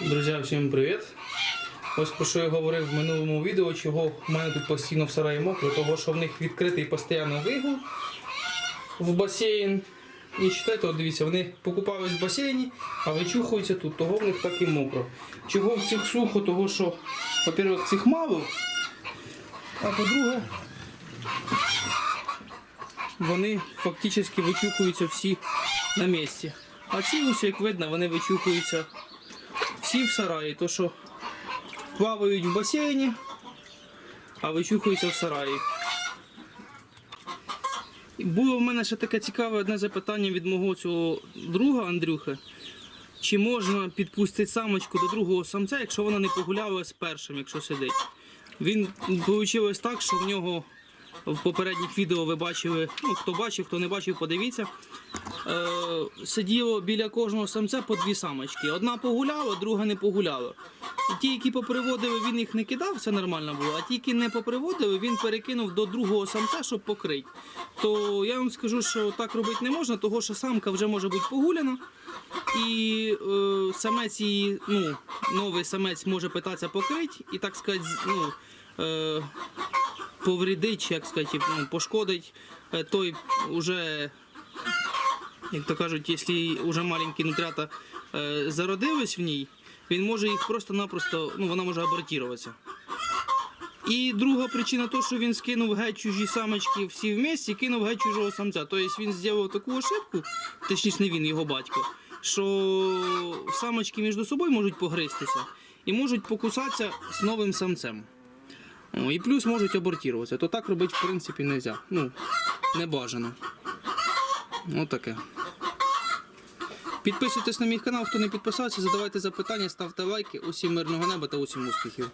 Друзі, всім привіт! Ось про що я говорив в минулому відео, чого в мене тут постійно в сараї мокро, того що в них відкритий постійно вигул в басейн. І читайте, от дивіться, вони покупались в басейні, а вичухуються тут, того в них так і мокро. Чого в цих сухо, того що, по-перше, цих мало, а по-друге, вони фактично вичухуються всі на місці. А ці ось, як видно, вони вичухуються всі в сараї, то що плавають в басейні, а вичухуються в сараї. Було в мене ще таке цікаве одне запитання від мого цього друга Андрюхи. Чи можна підпустити самочку до другого самця, якщо вона не погуляла з першим, якщо сидить? Він вийшло так, що в нього в попередніх відео ви бачили, ну хто бачив, хто не бачив, подивіться. Е, сиділо біля кожного самця по дві самочки. Одна погуляла, друга не погуляла. І ті, які поприводили, він їх не кидав, все нормально було. А ті, які не поприводили, він перекинув до другого самця, щоб покрити. То я вам скажу, що так робити не можна, того що самка вже може бути погуляна. І е, самець її, ну, новий самець може питатися покрити і так сказати, ну, е, повредить, як сказати, ну, пошкодить е, той уже як то кажуть, якщо вже маленькі нутрята е, зародились в ній, він може їх просто-напросто, ну вона може абортуватися. І друга причина то, що він скинув геть чужі самочки всі вместе і кинув геть чужого самця. Тобто він зробив таку ошибку, точніше не він, його батько, що самочки між собою можуть погристися і можуть покусатися з новим самцем. О, і плюс можуть абортуватися. То так робити в принципі не можна. Ну, не бажано. Отаке. Підписуйтесь на мій канал, хто не підписався, задавайте запитання, ставте лайки. Усім мирного неба та усім успіхів.